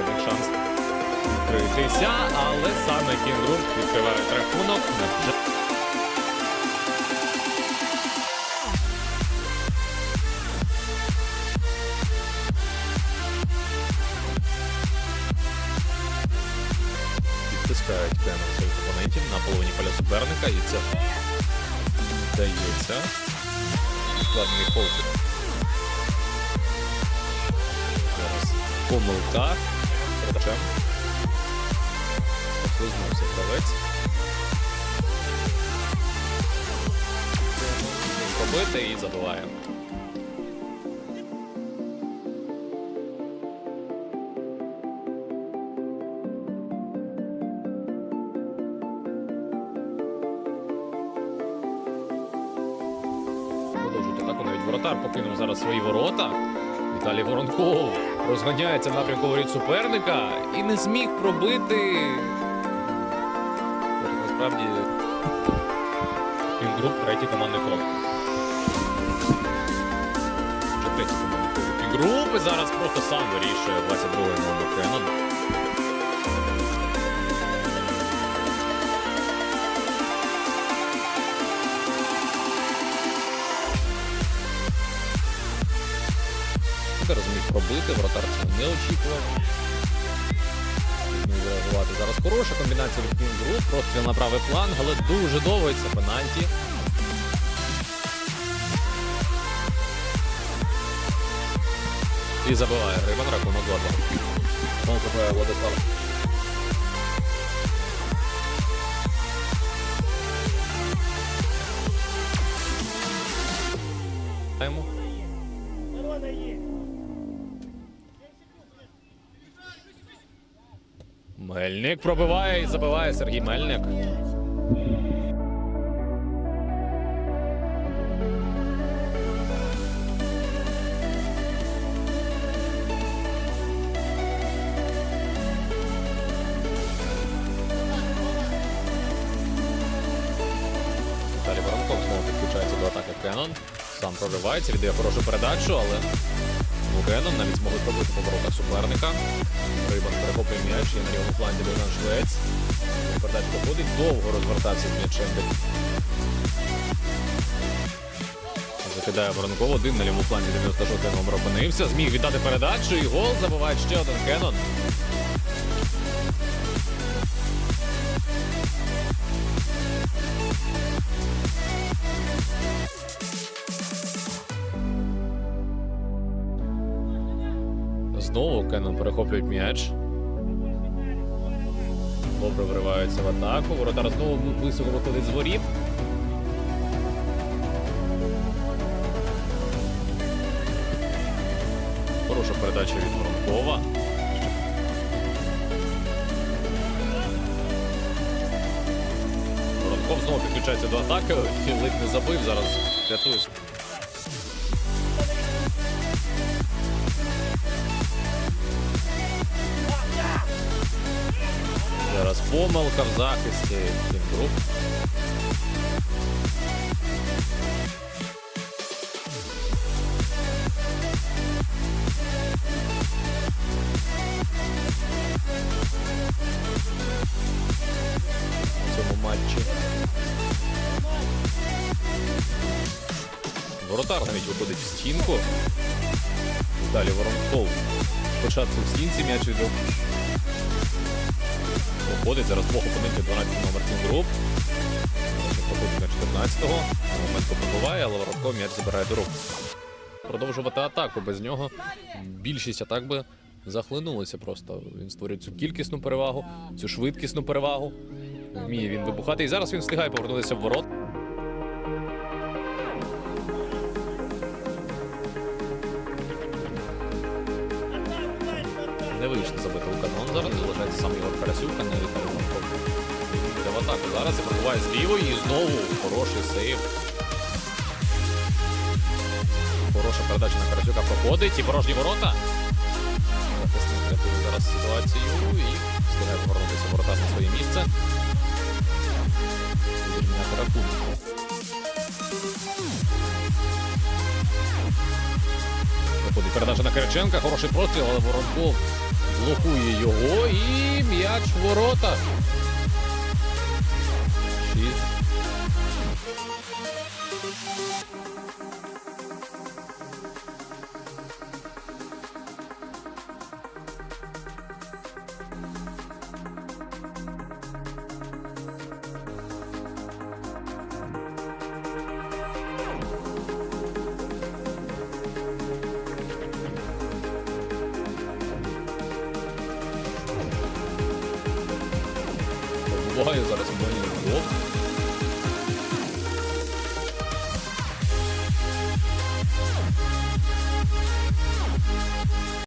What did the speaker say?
для шанс відкритися, але саме Кінгрум відкриває рахунок. Підтискають Кеннон своїх опонентів на половині поля суперника, і це вдається. Складний холкер. Зараз помилка. Передачем. Послизнувся гравець. Побити і забиває. Продовжують атаку. Навіть воротар покинув зараз свої ворота. Віталій Воронков розганяється напрямку воріт суперника і не зміг пробити. Насправді Кінгруп третій командний крок. Вже третій командний крок. Кінгруп і зараз просто сам вирішує 22-й номер Кеннон. Зараз зміг пробити, вратар цього не очікував. Зміг реагувати. Зараз хороша комбінація від Кінгру, простріл на правий план, але дуже довго і це пенальті. І забиває Грибан рахунок 2-2. Гол забиває Владислав. Йому. Мельник пробиває і забиває Сергій Мельник. Далі знову підключається до атаки Кеннон. Сам проривається, віддає хорошу передачу, але у Кеннон навіть змогли пробити по суперника. Рибан перехоплює м'яч, і на лівому фланзі Богдан Швець. Передача доходить, довго розвертався з м'ячем. Закидає Воронков один на лівому плані 96 номер опинився. Зміг віддати передачу і гол забиває ще один Кеннон. Знову Кеннон перехоплюють м'яч. Добре вриваються в атаку. Воротар знову високо виходить з воріт. Хороша передача від Воронкова. Воронков знову підключається до атаки. Ледь не забив зараз. Рятує. Помилка в захисті цьому матчі. Воротар навіть виходить в стінку. Далі Воронков. Спочатку в стінці м'яч віддав Походить зараз двох опонентів 12 номер Кінгруп. Походить на 14-го. Момент побуває, але Воронков м'яч забирає до рук. Продовжувати атаку. Без нього більшість атак би захлинулися просто. Він створює цю кількісну перевагу, цю швидкісну перевагу. Вміє він вибухати. І зараз він встигає повернутися в ворот. Вийшло забити у канон. Зараз залишається сам Ігор Карасюк, а не Йде в атаку. Зараз і пробуває з лівої і знову хороший сейв. Хороша передача на Карасюка проходить і порожні ворота. Захисник рятує зараз ситуацію і встигає повернутися ворота на своє місце. Зрівняти. Передача на Кириченка, хороший простріл, але Воронков блокує його і м'яч ворота. 我还有啥子东西呢？